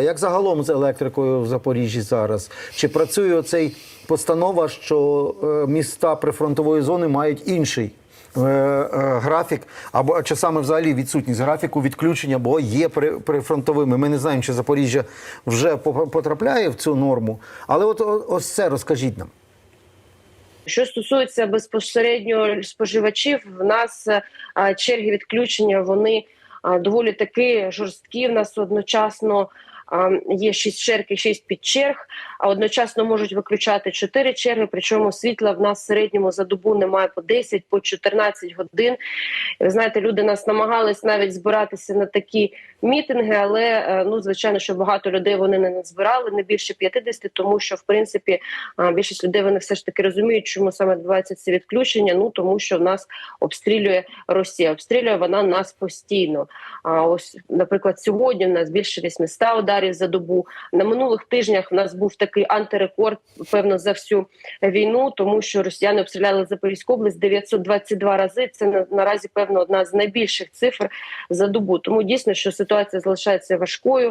Як загалом з електрикою в Запоріжжі зараз? Чи працює оцей постанова, що е, міста прифронтової зони мають інший е, е, графік, або чи саме взагалі відсутність графіку відключення, бо є при, прифронтовими. Ми не знаємо, чи Запоріжжя вже потрапляє в цю норму. Але от ось це розкажіть нам. Що стосується безпосередньо споживачів, в нас черги відключення вони доволі таки жорсткі. В нас одночасно є 6 черг і 6 підчерг, а одночасно можуть виключати 4 черги. Причому світла в нас в середньому за добу немає по 10, по 14 годин. Ви знаєте, люди нас намагались навіть збиратися на такі мітинги, але е, ну звичайно, що багато людей вони не назбирали, не більше 50, тому що в принципі більшість людей вони все ж таки розуміють, чому саме відбувається це відключення. Ну тому що в нас обстрілює Росія. Обстрілює вона нас постійно. А ось, наприклад, сьогодні в нас більше 800 ударів за добу. На минулих тижнях в нас був такий антирекорд, певно, за всю війну, тому що росіяни обстріляли Запорізьку область 922 рази. Це наразі певно одна з найбільших цифр за добу. Тому дійсно, що ситуація залишається важкою.